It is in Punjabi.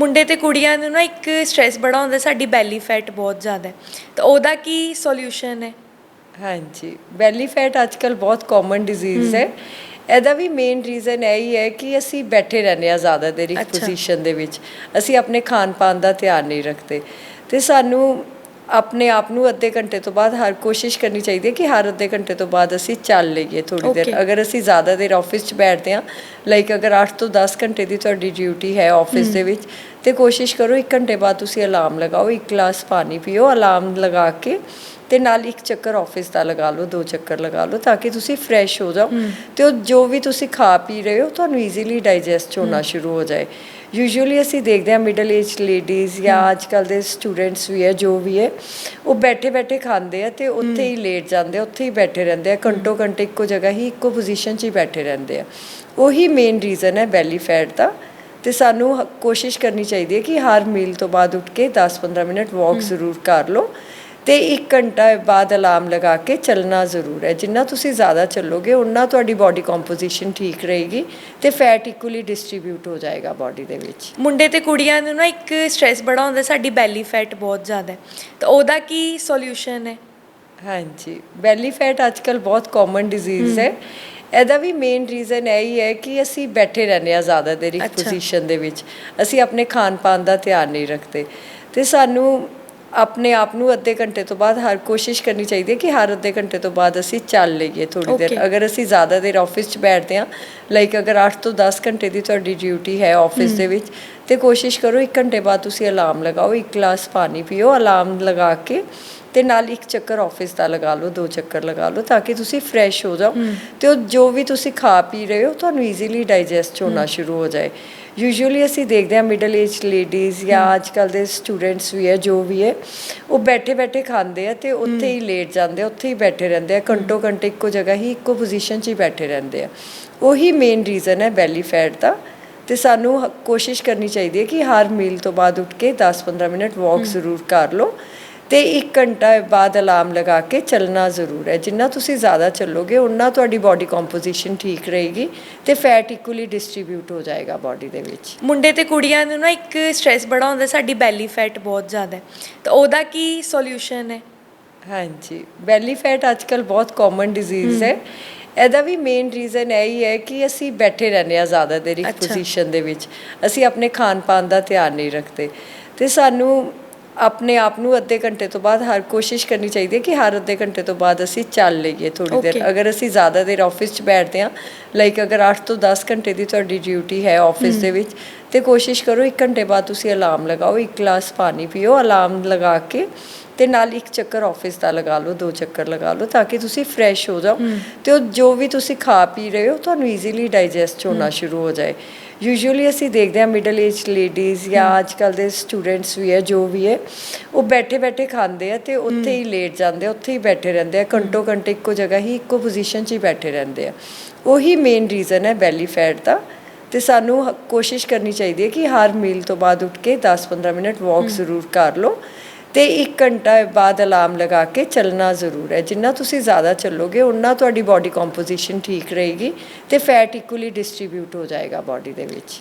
ਮੁੰਡੇ ਤੇ ਕੁੜੀਆਂ ਨੂੰ ਨਾ ਇੱਕ ਸਟ੍ਰੈਸ ਬੜਾ ਹੁੰਦਾ ਸਾਡੀ ਬੈਲੀ ਫੈਟ ਬਹੁਤ ਜ਼ਿਆਦਾ ਹੈ। ਤਾਂ ਉਹਦਾ ਕੀ ਸੋਲੂਸ਼ਨ ਹੈ? ਹਾਂਜੀ ਬੈਲੀ ਫੈਟ ਅੱਜਕੱਲ ਬਹੁਤ ਕਾਮਨ ਡਿਜ਼ੀਜ਼ ਹੈ। ਇਹਦਾ ਵੀ ਮੇਨ ਰੀਜ਼ਨ ਇਹ ਹੀ ਹੈ ਕਿ ਅਸੀਂ ਬੈਠੇ ਰਹਿੰਦੇ ਆ ਜ਼ਿਆਦਾ ਦੇਰ ਇੱਕ। ਪੋਜੀਸ਼ਨ ਦੇ ਵਿੱਚ। ਅਸੀਂ ਆਪਣੇ ਖਾਣ ਪਾਣ ਦਾ ਧਿਆਨ ਨਹੀਂ ਰੱਖਦੇ। ਤੇ ਸਾਨੂੰ ਆਪਣੇ ਆਪ ਨੂੰ ਅੱਧੇ ਘੰਟੇ ਤੋਂ ਬਾਅਦ ਹਰ ਕੋਸ਼ਿਸ਼ ਕਰਨੀ ਚਾਹੀਦੀ ਹੈ ਕਿ ਹਰ ਅੱਧੇ ਘੰਟੇ ਤੋਂ ਬਾਅਦ ਅਸੀਂ ਚੱਲ ਲਈਏ ਥੋੜੀ ਦੇਰ. ਅਗਰ ਅਸੀਂ ਜ਼ਿਆਦਾ ਦੇਰ ਆਫਿਸ 'ਚ ਬੈਠਦੇ ਹਾਂ ਲਾਈਕ ਅਗਰ 8 ਤੋਂ 10 ਘੰਟੇ ਦੀ ਤੁਹਾਡੀ ਡਿਊਟੀ ਹੈ ਆਫਿਸ ਦੇ ਵਿੱਚ ਤੇ ਕੋਸ਼ਿਸ਼ ਕਰੋ 1 ਘੰਟੇ ਬਾਅਦ ਤੁਸੀਂ ਅਲਾਰਮ ਲਗਾਓ ਇੱਕ ਗਲਾਸ ਪਾਣੀ ਪੀਓ ਅਲਾਰਮ ਲਗਾ ਕੇ ਤੇ ਨਾਲ ਇੱਕ ਚੱਕਰ ਆਫਿਸ ਦਾ ਲਗਾ ਲਓ ਦੋ ਚੱਕਰ ਲਗਾ ਲਓ ਤਾਂ ਕਿ ਤੁਸੀਂ ਫਰੈਸ਼ ਹੋ ਜਾਓ। ਤੇ ਉਹ ਜੋ ਵੀ ਤੁਸੀਂ ਖਾ ਪੀ ਰਹੇ ਹੋ ਤੁਹਾਨੂੰ ਈਜ਼ੀਲੀ ਡਾਈਜੈਸਟ ਹੋਣਾ ਸ਼ੁਰੂ ਹੋ ਜਾਏ। ਯੂਜੂਅਲੀ ਅਸੀਂ ਦੇਖਦੇ ਹਾਂ ਮਿਡਲ ਏਜ ਲੇਡੀਜ਼ ਜਾਂ ਅੱਜ ਕੱਲ ਦੇ ਸਟੂਡੈਂਟਸ ਵੀ ਹੈ ਜੋ ਵੀ ਹੈ ਉਹ ਬੈਠੇ ਬੈਠੇ ਖਾਂਦੇ ਆ ਤੇ ਉੱਥੇ ਹੀ ਲੇਟ ਜਾਂਦੇ ਆ ਉੱਥੇ ਹੀ ਬੈਠੇ ਰਹਿੰਦੇ ਆ ਘੰਟੋ ਘੰਟੇ ਇੱਕੋ ਜਗ੍ਹਾ ਹੀ ਇੱਕੋ ਪੋਜੀਸ਼ਨ 'ਚ ਹੀ ਬੈਠੇ ਰਹਿੰਦੇ ਆ। ਉਹੀ ਮੇਨ ਰੀਜ਼ਨ ਹੈ ਬੈਲੀ ਫੈਟ ਦਾ ਤੇ ਸਾਨੂੰ ਕੋਸ਼ਿਸ਼ ਕਰਨੀ ਚਾਹੀਦੀ ਹੈ ਕਿ ਹਰ ਮੀਲ ਤੋਂ ਬਾਅਦ ਉੱਠ ਕੇ 10-15 ਮਿੰਟ ਵਾਕ ਜ਼ਰੂਰ ਕਰ ਲਓ। ਤੇ 1 ਘੰਟਾ ਬਾਅਦ ਅਲਾਰਮ ਲਗਾ ਕੇ ਚੱਲਣਾ ਜ਼ਰੂਰ ਹੈ। ਜਿੰਨਾ ਤੁਸੀਂ ਜ਼ਿਆਦਾ ਚੱਲੋਗੇ ਉਨਾ ਤੁਹਾਡੀ ਬਾਡੀ ਕੰਪੋਜੀਸ਼ਨ ਠੀਕ ਰਹੇਗੀ ਤੇ ਫੈਟ ਇਕੁਅਲੀ ਡਿਸਟ੍ਰੀਬਿਊਟ ਹੋ ਜਾਏਗਾ ਬਾਡੀ ਦੇ ਵਿੱਚ। ਮੁੰਡੇ ਤੇ ਕੁੜੀਆਂ ਨੂੰ ਨਾ ਇੱਕ ਸਟ੍ਰੈਸ ਬੜਾ ਹੁੰਦਾ ਸਾਡੀ ਬੈਲੀ ਫੈਟ ਬਹੁਤ ਜ਼ਿਆਦਾ ਹੈ। ਤਾਂ ਉਹਦਾ ਕੀ ਸੋਲੂਸ਼ਨ ਹੈ? ਹਾਂਜੀ ਬੈਲੀ ਫੈਟ ਅੱਜਕੱਲ ਬਹੁਤ ਕਾਮਨ ਡਿਜ਼ੀਜ਼ ਹੈ। ਇਹਦਾ ਵੀ ਮੇਨ ਰੀਜ਼ਨ ਇਹ ਹੀ ਹੈ ਕਿ ਅਸੀਂ ਬੈਠੇ ਰਹਿੰਦੇ ਆ ਜ਼ਿਆਦਾ ਦੇਰ ਇੱਕ। ਪੋਜੀਸ਼ਨ ਦੇ ਵਿੱਚ। ਅਸੀਂ ਆਪਣੇ ਖਾਣ ਪਾਣ ਦਾ ਧਿਆਨ ਨਹੀਂ ਰੱਖਦੇ। ਤੇ ਸਾਨੂੰ ਆਪਣੇ ਆਪ ਨੂੰ ਅੱਧੇ ਘੰਟੇ ਤੋਂ ਬਾਅਦ ਹਰ ਕੋਸ਼ਿਸ਼ ਕਰਨੀ ਚਾਹੀਦੀ ਹੈ ਕਿ ਹਰ ਅੱਧੇ ਘੰਟੇ ਤੋਂ ਬਾਅਦ ਅਸੀਂ ਚੱਲ ਲਈਏ ਥੋੜੀ ਦੇਰ. ਅਗਰ ਅਸੀਂ ਜ਼ਿਆਦਾ ਦੇਰ ਆਫਿਸ 'ਚ ਬੈਠਦੇ ਹਾਂ ਲਾਈਕ ਅਗਰ 8 ਤੋਂ 10 ਘੰਟੇ ਦੀ ਤੁਹਾਡੀ ਡਿਊਟੀ ਹੈ ਆਫਿਸ ਦੇ ਵਿੱਚ ਤੇ ਕੋਸ਼ਿਸ਼ ਕਰੋ 1 ਘੰਟੇ ਬਾਅਦ ਤੁਸੀਂ ਅਲਾਰਮ ਲਗਾਓ ਇੱਕ ਗਲਾਸ ਪਾਣੀ ਪੀਓ ਅਲਾਰਮ ਲਗਾ ਕੇ ਤੇ ਨਾਲ ਇੱਕ ਚੱਕਰ ਆਫਿਸ ਦਾ ਲਗਾ ਲਓ ਦੋ ਚੱਕਰ ਲਗਾ ਲਓ ਤਾਂ ਕਿ ਤੁਸੀਂ ਫਰੈਸ਼ ਹੋ ਜਾਓ ਤੇ ਉਹ ਜੋ ਵੀ ਤੁਸੀਂ ਖਾ ਪੀ ਰਹੇ ਹੋ ਤੁਹਾਨੂੰ ਈਜ਼ੀਲੀ ਡਾਈਜੈਸਟ ਹੋਣਾ ਸ਼ੁਰੂ ਹੋ ਜਾਏ। ਯੂਜੂਅਲੀ ਅਸੀਂ ਦੇਖਦੇ ਹਾਂ ਮਿਡਲ ਏਜ ਲੇਡੀਜ਼ ਜਾਂ ਅੱਜ ਕੱਲ ਦੇ ਸਟੂਡੈਂਟਸ ਵੀ ਹੈ ਜੋ ਵੀ ਹੈ ਉਹ ਬੈਠੇ ਬੈਠੇ ਖਾਂਦੇ ਆ ਤੇ ਉੱਥੇ ਹੀ ਲੇਟ ਜਾਂਦੇ ਆ ਉੱਥੇ ਹੀ ਬੈਠੇ ਰਹਿੰਦੇ ਆ ਘੰਟੋ ਘੰਟੇ ਇੱਕੋ ਜਗ੍ਹਾ ਹੀ ਇੱਕੋ ਪੋਜੀਸ਼ਨ 'ਚ ਹੀ ਬੈਠੇ ਰਹਿੰਦੇ ਆ। ਉਹੀ ਮੇਨ ਰੀਜ਼ਨ ਹੈ ਬੈਲੀ ਫੈਟ ਦਾ ਤੇ ਸਾਨੂੰ ਕੋਸ਼ਿਸ਼ ਕਰਨੀ ਚਾਹੀਦੀ ਹੈ ਕਿ ਹਰ ਮੀਲ ਤੋਂ ਬਾਅਦ ਉੱਠ ਕੇ 10-15 ਮਿੰਟ ਵਾਕ ਜ਼ਰੂਰ ਕਰ ਲਓ। ਤੇ 1 ਘੰਟਾ ਬਾਅਦ ਅਲਾਰਮ ਲਗਾ ਕੇ ਚੱਲਣਾ ਜ਼ਰੂਰ ਹੈ। ਜਿੰਨਾ ਤੁਸੀਂ ਜ਼ਿਆਦਾ ਚੱਲੋਗੇ ਉਨਾ ਤੁਹਾਡੀ ਬਾਡੀ ਕੰਪੋਜੀਸ਼ਨ ਠੀਕ ਰਹੇਗੀ ਤੇ ਫੈਟ ਇਕੁਅਲੀ ਡਿਸਟ੍ਰੀਬਿਊਟ ਹੋ ਜਾਏਗਾ ਬਾਡੀ ਦੇ ਵਿੱਚ। ਮੁੰਡੇ ਤੇ ਕੁੜੀਆਂ ਨੂੰ ਨਾ ਇੱਕ ਸਟ੍ਰੈਸ ਬੜਾ ਹੁੰਦਾ ਸਾਡੀ ਬੈਲੀ ਫੈਟ ਬਹੁਤ ਜ਼ਿਆਦਾ ਹੈ। ਤਾਂ ਉਹਦਾ ਕੀ ਸੋਲੂਸ਼ਨ ਹੈ? ਹਾਂਜੀ ਬੈਲੀ ਫੈਟ ਅੱਜਕੱਲ ਬਹੁਤ ਕਾਮਨ ਡਿਜ਼ੀਜ਼ ਹੈ। ਇਹਦਾ ਵੀ ਮੇਨ ਰੀਜ਼ਨ ਇਹ ਹੀ ਹੈ ਕਿ ਅਸੀਂ ਬੈਠੇ ਰਹਿੰਦੇ ਆ ਜ਼ਿਆਦਾ ਦੇਰ ਇੱਕ। ਪੋਜੀਸ਼ਨ ਦੇ ਵਿੱਚ। ਅਸੀਂ ਆਪਣੇ ਖਾਣ ਪਾਣ ਦਾ ਧਿਆਨ ਨਹੀਂ ਰੱਖਦੇ। ਤੇ ਸਾਨੂੰ ਆਪਣੇ ਆਪ ਨੂੰ ਅੱਧੇ ਘੰਟੇ ਤੋਂ ਬਾਅਦ ਹਰ ਕੋਸ਼ਿਸ਼ ਕਰਨੀ ਚਾਹੀਦੀ ਹੈ ਕਿ ਹਰ ਅੱਧੇ ਘੰਟੇ ਤੋਂ ਬਾਅਦ ਅਸੀਂ ਚੱਲ ਲਈਏ ਥੋੜੀ ਦੇਰ. ਅਗਰ ਅਸੀਂ ਜ਼ਿਆਦਾ ਦੇਰ ਆਫਿਸ 'ਚ ਬੈਠਦੇ ਹਾਂ ਲਾਈਕ ਅਗਰ 8 ਤੋਂ 10 ਘੰਟੇ ਦੀ ਤੁਹਾਡੀ ਡਿਊਟੀ ਹੈ ਆਫਿਸ ਦੇ ਵਿੱਚ ਤੇ ਕੋਸ਼ਿਸ਼ ਕਰੋ 1 ਘੰਟੇ ਬਾਅਦ ਤੁਸੀਂ ਅਲਾਰਮ ਲਗਾਓ ਇੱਕ ਗਲਾਸ ਪਾਣੀ ਪੀਓ ਅਲਾਰਮ ਲਗਾ ਕੇ ਤੇ ਨਾਲ ਇੱਕ ਚੱਕਰ ਆਫਿਸ ਦਾ ਲਗਾ ਲਓ ਦੋ ਚੱਕਰ ਲਗਾ ਲਓ ਤਾਂ ਕਿ ਤੁਸੀਂ ਫਰੈਸ਼ ਹੋ ਜਾਓ ਤੇ ਉਹ ਜੋ ਵੀ ਤੁਸੀਂ ਖਾ ਪੀ ਰਹੇ ਹੋ ਤੁਹਾਨੂੰ ਈਜ਼ੀਲੀ ਡਾਈਜੈਸਟ ਹੋਣਾ ਸ਼ੁਰੂ ਹੋ ਜਾਏ। ਯੂਜੂਅਲੀ ਅਸੀਂ ਦੇਖਦੇ ਹਾਂ ਮਿਡਲ ਏਜ ਲੇਡੀਜ਼ ਜਾਂ ਅੱਜ ਕੱਲ ਦੇ ਸਟੂਡੈਂਟਸ ਵੀ ਹੈ ਜੋ ਵੀ ਹੈ ਉਹ ਬੈਠੇ ਬੈਠੇ ਖਾਂਦੇ ਆ ਤੇ ਉੱਥੇ ਹੀ ਲੇਟ ਜਾਂਦੇ ਆ ਉੱਥੇ ਹੀ ਬੈਠੇ ਰਹਿੰਦੇ ਆ ਘੰਟੋ ਘੰਟੇ ਇੱਕੋ ਜਗ੍ਹਾ ਹੀ ਇੱਕੋ ਪੋਜੀਸ਼ਨ 'ਚ ਹੀ ਬੈਠੇ ਰਹਿੰਦੇ ਆ। ਉਹੀ ਮੇਨ ਰੀਜ਼ਨ ਹੈ ਬੈਲੀ ਫੈਟ ਦਾ ਤੇ ਸਾਨੂੰ ਕੋਸ਼ਿਸ਼ ਕਰਨੀ ਚਾਹੀਦੀ ਹੈ ਕਿ ਹਰ ਮੀਲ ਤੋਂ ਬਾਅਦ ਉੱਠ ਕੇ 10-15 ਮਿੰਟ ਵਾਕ ਜ਼ਰੂਰ ਕਰ ਲਓ। ਤੇ 1 ਘੰਟਾ ਬਾਅਦ ਅਲਾਰਮ ਲਗਾ ਕੇ ਚੱਲਣਾ ਜ਼ਰੂਰ ਹੈ। ਜਿੰਨਾ ਤੁਸੀਂ ਜ਼ਿਆਦਾ ਚੱਲੋਗੇ ਉਨਾ ਤੁਹਾਡੀ ਬਾਡੀ ਕੰਪੋਜੀਸ਼ਨ ਠੀਕ ਰਹੇਗੀ ਤੇ ਫੈਟ ਇਕੁਅਲੀ ਡਿਸਟ੍ਰੀਬਿਊਟ ਹੋ ਜਾਏਗਾ ਬਾਡੀ ਦੇ ਵਿੱਚ।